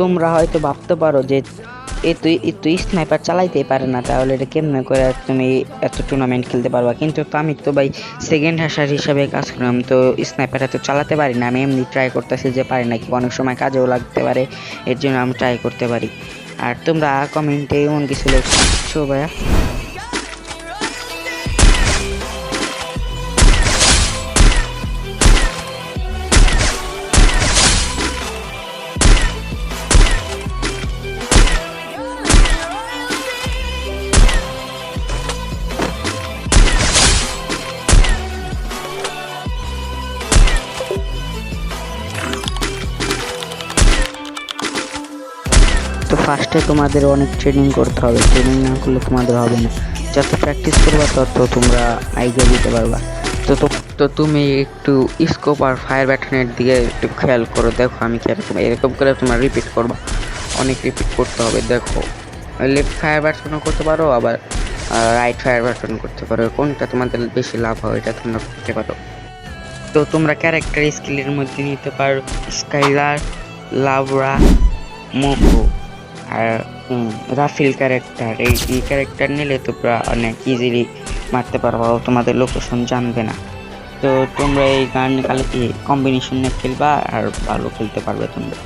তোমরা হয়তো ভাবতে পারো যে এ তুই তুই স্নাইপার চালাইতেই পারে না, তাহলে এটা কেমনে করে তুমি এত টুর্নামেন্ট খেলতে পারবা? কিন্তু তো আমি তো ভাই সেকেন্ড হ্যাশার হিসাবে কাজ করলাম, তো স্নাইপার এত চালাতে পারি না। আমি এমনি ট্রাই করতেছি যে পারি নাকি, অনেক সময় কাজেও লাগতে পারে, এর জন্য আমি ট্রাই করতে পারি। আর তোমরা কমেন্টে এমন কিছু লেখছো ভাইয়া। ফার্স্টে তোমাদের অনেক ট্রেনিং করতে হবে। ট্রেনিং না করলে তোমাদের হবে না। যত প্র্যাকটিস করবা, তত তোমরা আইডিয়া দিতে পারবা। তো তো তুমি একটু স্কোপ আর ফায়ার ব্যাটনের দিকে একটু খেয়াল করো। দেখো আমি কীরকম, এরকম করে তোমরা রিপিট করবা। অনেক রিপিট করতে হবে, দেখো। লেফট ফায়ার ব্যাটনও করতে পারো, আবার রাইট ফায়ার ব্যাটন করতে পারো। কোনটা তোমাদের বেশি লাভ হয়, এটা তোমরা করতে পারো। তো তোমরা ক্যারেক্টার স্কিলের মধ্যে নিতে পারো। স্কাইলার লাভরা মোকো আর রাফিল ক্যারেক্টার এই এই ক্যারেক্টার নিলে তোমরা অনেক ইজিলি মারতে পারবা ও তোমাদের লোকেশন জানবে না। তো তোমরা এই গান কালে কম্বিনেশন নিয়ে খেলবা আর ভালো খেলতে পারবে তোমরা।